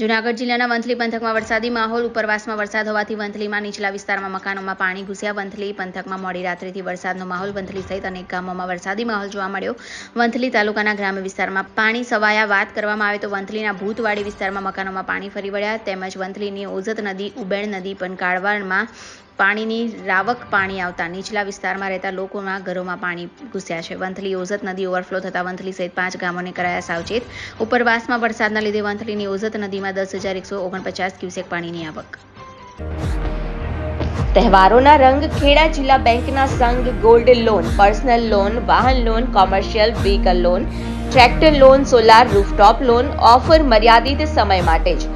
જૂનાગઢ જિલ્લાના વંથલી પંથકમાં વરસાદી માહોલ, ઉપરવાસમાં વરસાદ હોવાથી વંથલીમાં નીચલા વિસ્તારમાં મકાનોમાં પાણી ઘૂસ્યા. વંથલી પંથકમાં મોડી રાત્રિથી વરસાદનો માહોલ વંથલી સહિત અનેક ગામોમાં વરસાદી માહોલ જોવા મળ્યો. વંથલી તાલુકાના ગ્રામ્ય વિસ્તારમાં પાણી સવાયા વાત કરવામાં આવે તો વંથલીના ભૂતવાડી વિસ્તારમાં મકાનોમાં પાણી ફરી વળ્યા. તેમજ વંથલીની ઓઝત નદી, ઉબેણ નદી પણ કાળવાડમાં પાણીની રાવક પાણી આવતા નીચલા વિસ્તારમાં રહેતા લોકોના ઘરોમાં પાણી ઘૂસ્યા છે. વંથલી ઓઝત નદી ઓવરફ્લો થતા વંથલી સહિત પાંચ ગામોને કરાયા સાવચેત. ઉપરવાસમાં વરસાદના લીધે વંથલીની ઓઝત નદીમાં દસ હજાર એકસો ઓગણપચાસ ક્યુસેક પાણીની આવક. તહેવારોના રંગ ખેડા જિલ્લા બેંકના સંઘ ગોલ્ડ લોન, પર્સનલ લોન, વાહન loan, commercial vehicle loan, tractor loan, solar rooftop loan, offer મર્યાદિત સમય માટે જ.